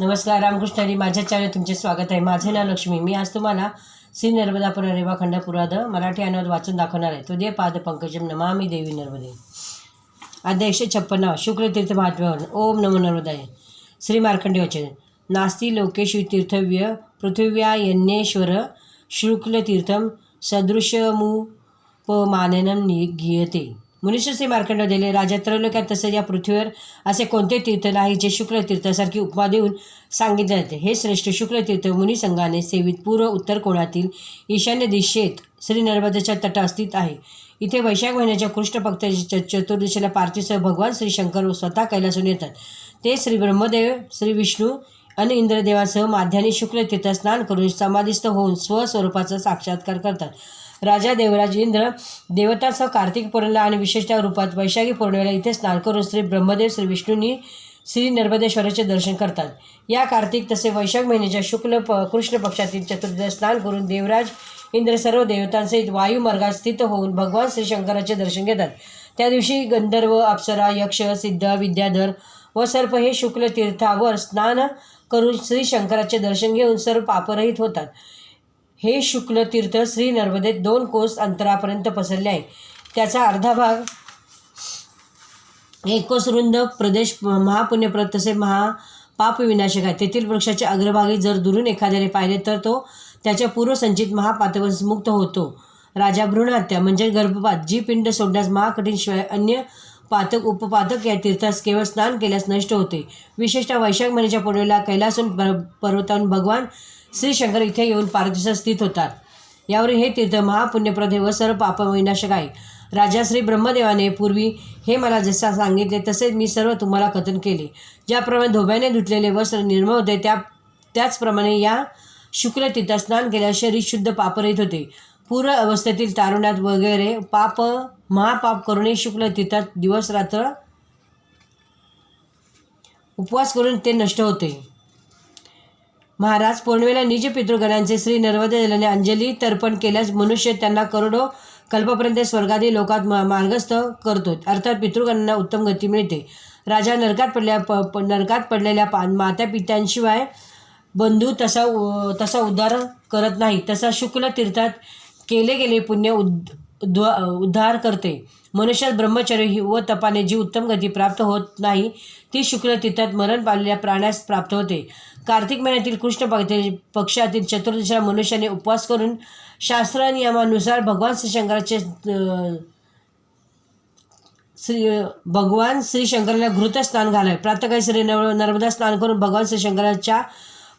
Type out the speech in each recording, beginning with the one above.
नमस्कार रामकृष्ण हरी माझ्या चॅनल तुमचे स्वागत आहे. माझे नाव लक्ष्मी. मी आज तुम्हाला श्री नर्मदापुर रेवा खंडपुराद मराठी अनुवाद वाचून दाखवणार आहे. तो पाद पंकजम नमामी देवी नर्मदे. अध्याय एकशे छप्पन्न शुक्लतीर्थ महात्म्यावर ओम नमो नर्मदाय. श्री मार्कंडे वचन. नास्ति लोकेषु तीर्थव्य पृथिव्यायन्येश्वर शुक्लतीर्थम सदृशमुपमाननं गीयते. मुनीश्वर मार्कंड दिले. राजा त्रैलोक्यात तसेच या पृथ्वीवर असे कोणते तीर्थ नाही जे शुक्लतीर्थासारखी उपमा देऊन सांगितले जाते? हे श्रेष्ठ शुक्लतीर्थ मुनिसंघाने सेवित पूर्व उत्तर कोणातील ईशान्य दिशेत श्री नर्मदेच्या तटात स्थित आहे. इथे वैशाख महिन्याच्या कृष्णपक्षाच्या चतुर्दशीला पार्थिवसह भगवान श्री शंकर स्वतः कैलासून येतात. ते श्री ब्रह्मदेव श्री विष्णू आणि इंद्रदेवासह माध्याने शुक्लतीर्थ स्नान करून समाधिस्थ होऊन स्वस्वरूपाचा साक्षात्कार करतात. राजा देवराज इंद्र देवतांसह कार्तिक पौर्णिमेला आणि विशेषतः रूपात वैशाखी पौर्णिमेला इथे स्नान करून श्री ब्रह्मदेव श्री विष्णूंनी श्री नर्मदेश्वराचे दर्शन करतात. या कार्तिक तसे वैशाख महिन्याच्या शुक्ल प कृष्ण पक्षातील चतुर्दश स्नान करून देवराज इंद्र सर्व देवतांसहित वायुमार्गात स्थित होऊन भगवान श्री शंकराचे दर्शन घेतात. त्या दिवशी गंधर्व अप्सरा यक्ष सिद्ध विद्याधर व सर्प हे शुक्ल तीर्थावर स्नान करून श्री शंकराचे दर्शन घेऊन सर्व पापरहित होतात. हे शुक्ल तीर्थ श्री नर्मदेत दोन कोस अंतरापर्यंत पसरले आहे. त्याचा अर्धा भाग एकोस रुंद प्रदेश महापुण्यप्रत तसे महा पापविनाशक आहे. तेथील वृक्षाच्या अग्रभागी जर दुरून एखाद्याने पाहिले तर तो त्याच्या पूर्वसंचित महापातकापासून मुक्त होतो. राजा भ्रूणहत्या म्हणजे गर्भपात. जी पिंड सोडण्यास महाकठीण शिवाय अन्य पातक उपपातक या तीर्थास केवळ स्नान केल्यास नष्ट होते. विशेषतः वैशाख महिन्याच्या पूर्वेला कैलासून पर पर्वतावरून भगवान श्री शंकर इथे येऊन पारदिवसात स्थित होतात. यावर हे तीर्थ महापुण्यप्रदे व सर्व पाप विनाशक आहे राजा श्री ब्रह्मदेवाने पूर्वी हे मला जसा सांगितले तसेच मी सर्व तुम्हाला कथन केले. ज्याप्रमाणे धोब्याने धुतलेले वस्त्र निर्मळ होते त्या त्याचप्रमाणे या शुक्ल तीर्थात स्नान केल्यास शरीर शुद्ध पापरहित होते. पूर्व अवस्थेतील तारुण्यात वगैरे पाप महापाप करूनही शुक्ल तीर्थात दिवस रात्र उपवास करून ते नष्ट होते. महाराज पौर्णिमेला निज पितृगणांचे श्री नर्मदे जलाने अंजली तर्पण केल्यास मनुष्य त्यांना करोडो कल्पपर्यंत स्वर्गादी लोकात मार्गस्थ करतो अर्थात पितृगणांना उत्तम गती मिळते. राजा नरकात पडल्या प प- नरकात पडलेल्या पा माता पित्यांशिवाय बंधू तसा उ- तसा उद्धार करत नाही. तसा शुक्ल तीर्थात केले गेले पुण्य उद उद्वा उद्धार करते. मनुष्यात ब्रह्मचर्य ही व तपाने जी उत्तम गती प्राप्त होत नाही ती शुक्ल तीर्थात मरण पावलेल्या प्राण्यास प्राप्त होते. कार्तिक महिन्यातील कृष्ण पक्षातील पक्षातील चतुर्दशीला मनुष्याने उपवास करून शास्त्र नियमानुसार भगवान श्री शंकराचे श्री भगवान श्री शंकराला घृत स्नान घालावे. प्रातःकाळी श्री नव नर्मदा स्नान करून भगवान श्री शंकराच्या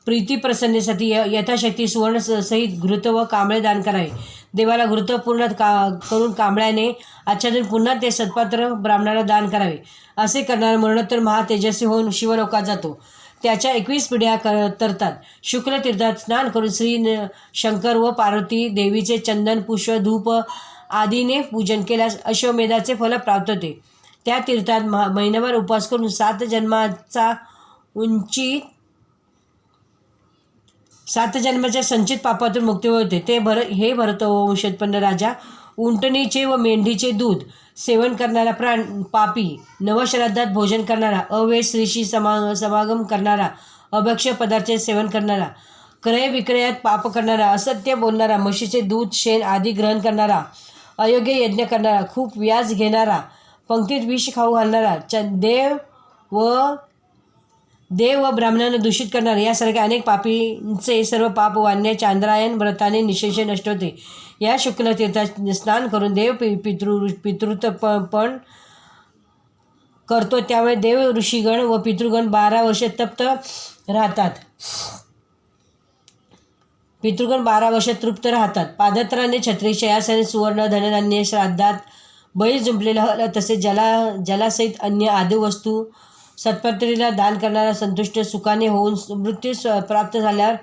प्रीती प्रसन्नेसाठी य- यथाशक्ती सुवर्ण सहित घृत व कांबळे दान करावे. देवाला घृत पूर्ण का करून कांबळ्याने आच्छादून पुन्हा ते सत्पात्र ब्राह्मणाला दान करावे. असे करणारा मरणोत्तर महातेजस्वी होऊन शिवलोकात जातो. त्याच्या एकवीस पिढ्या कर तरतात. शुक्ल तीर्थात स्नान करून श्री न- शंकर व पार्वती देवीचे चंदन पुष्प धूप आदीने पूजन केल्यास अश्वमेधाचे फल प्राप्त होते. त्या तीर्थात महा महिनाभर उपवास करून सात जन्माचा उंची सात जन्माच्या संचित पापातून मुक्ती होते. ते भर हे भरत वंशोत्पन्न राजा. उंटणीचे व मेंढीचे दूध सेवन करणारा प्राण पापी. नवश्राद्धात भोजन करणारा अवेश श्रीशी समा समागम करणारा अभक्ष पदार्थ सेवन करणारा क्रय विक्रयात पाप करणारा असत्य बोलणारा म्हशीचे दूध शेण आदी ग्रहण करणारा अयोग्य यज्ञ करणारा खूप व्याज घेणारा पंक्तीत विष खाऊ घालणारा च देव व देव व ब्राह्मणांना दूषित करणार. यासारख्या अनेक पापींचे सर्व पाप वान्य चांद्रायन व्रताने निशेष नष्ट होते. या शुक्ल तीर्थात स्नान करून देव पि पितृ पितृत्व प- पण करतो. त्यामुळे देव ऋषीगण व पितृगण बारा वर्षे तप्त राहतात. पितृगण बारा वर्षे तृप्त राहतात. पादत्राने छत्रीशयासने सुवर्ण धनधान्य श्राद्धात बैल जुंपलेला हल तसेच जला जलासहित अन्य आदी वस्तू सत्पत्रीला दान करणारा संतुष्ट सुखाने होऊन मृत्यू स- प्राप्त झाल्यावर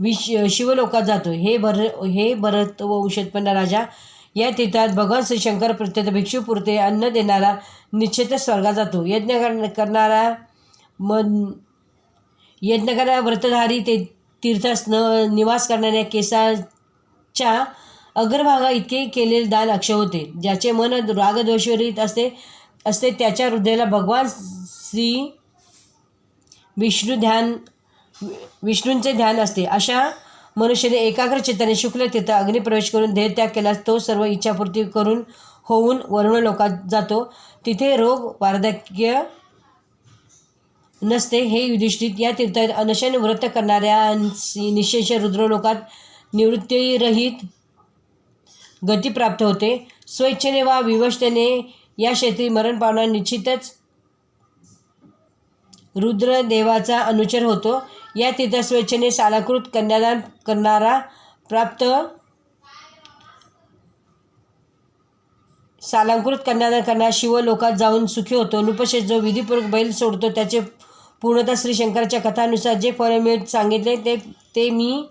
विश शिवलोकात जातो. हे भर हे भरत व उत्पन्न राजा या तीर्थात भगवान श्री शंकर प्रत्येक भिक्षुपुरते अन्न देणारा निश्चितच स्वर्गात जातो. यज्ञ कर- करणारा मन यज्ञ करणारा व्रतधारी ते तीर्थास न निवास करणाऱ्या केसाच्या अग्रभागा इतके केलेले दान अक्षय होते. ज्याचे मन रागद्वेषवरीत असते असते त्याच्या हृदयाला भगवान श्री विष्णू ध्यान विष्णूंचे ध्यान असते. अशा मनुष्याने एकाग्र चित्ताने शुक्ल तीर्थ अग्निप्रवेश करून देहत्याग केल्यास तो सर्व इच्छापूर्ती करून होऊन वरुण लोकात जातो. तिथे रोग वार्धक्य नसते हे युधिष्ठित या तीर्थात अनशन व्रत करणाऱ्या निशेष रुद्रलोकात निवृत्तीरहित गती प्राप्त होते. स्वेच्छेने वा विवशतेने या क्षेत्री मरण पावणार निश्चितच रुद्र देवाचा अनुचर होतो. या तिथं स्वेच्छेने सालाकृत कन्यादान करणारा प्राप्त सालांकृत कन्यादान करणारा शिवलोकात जाऊन सुखी होतो. नृपशेष जो विधीपूर्वक बैल सोडतो त्याचे पूर्णतः श्री शंकराच्या कथानुसार जे फळ मी सांगितले ते ते मी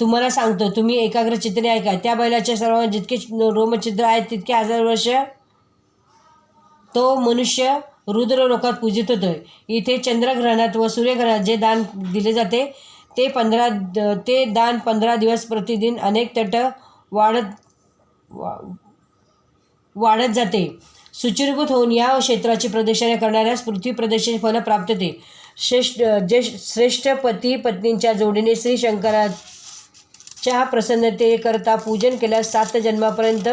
तुम्हाला सांगतो. तुम्ही एकाग्र चित्रे ऐका. त्या बैलाच्या सर्व जितके रोमचित्र आहेत तितके हजार वर्ष तो मनुष्य रुद्र लोकात पूजित होतोय. इथे चंद्रग्रहणात व सूर्यग्रहणात जे दान दिले जाते ते पंधरा ते दान पंधरा दिवस प्रतिदिन अनेक तट वाढत वा वाढत जाते. सुचिरभूत होऊन या क्षेत्राची प्रदक्षिणा करणाऱ्यास पृथ्वी प्रदक्षिणे फल प्राप्त होते. श्रेष्ठ जे श्रेष्ठ पती पत्नींच्या जोडीने श्री शंकराच्या प्रसन्नतेकरता पूजन केल्यास सात जन्मापर्यंत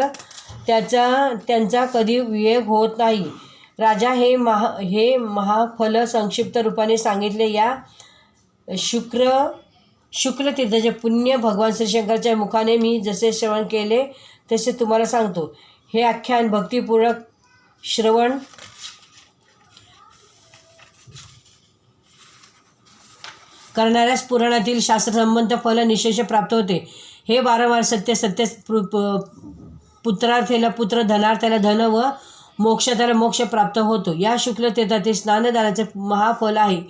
त्याचा त्यांचा कधी वियोग होत नाही. राजा हे महा हे महाफल संक्षिप्त रूपाने सांगितले. या शुक्र शुक्ल तीर्थाचे पुण्य भगवान श्रीशंकरच्या मुखाने मी जसे श्रवण केले तसे तुम्हाला सांगतो. हे आख्यान भक्तिपूर्वक श्रवण करणाऱ्यास पुराणातील शास्त्रसंबंध फल निशेष प्राप्त होते. हे वारंवार सत्य सत्य पु- प- पुत्रार्थेला पुत्र धनार्थाला धन व मोक्षार्थाला मोक्ष प्राप्त होतो. या शुक्ल तीर्थातील स्नानदानाचे महाफल आहे.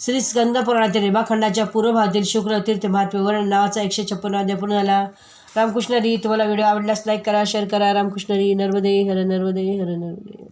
श्री स्कंद पुराणातील रेमाखंडाच्या पूर्व भागातील शुक्ल तीर्थ महात्म्य वर्णन नावाचा एकशे छप्पन अध्याय पूर्ण झाला. रामकृष्णरी तुम्हाला व्हिडिओ आवडल्यास लाईक करा शेअर करा. रामकृष्णरी नर्मदे हर नर्मदे हर नर्मदे.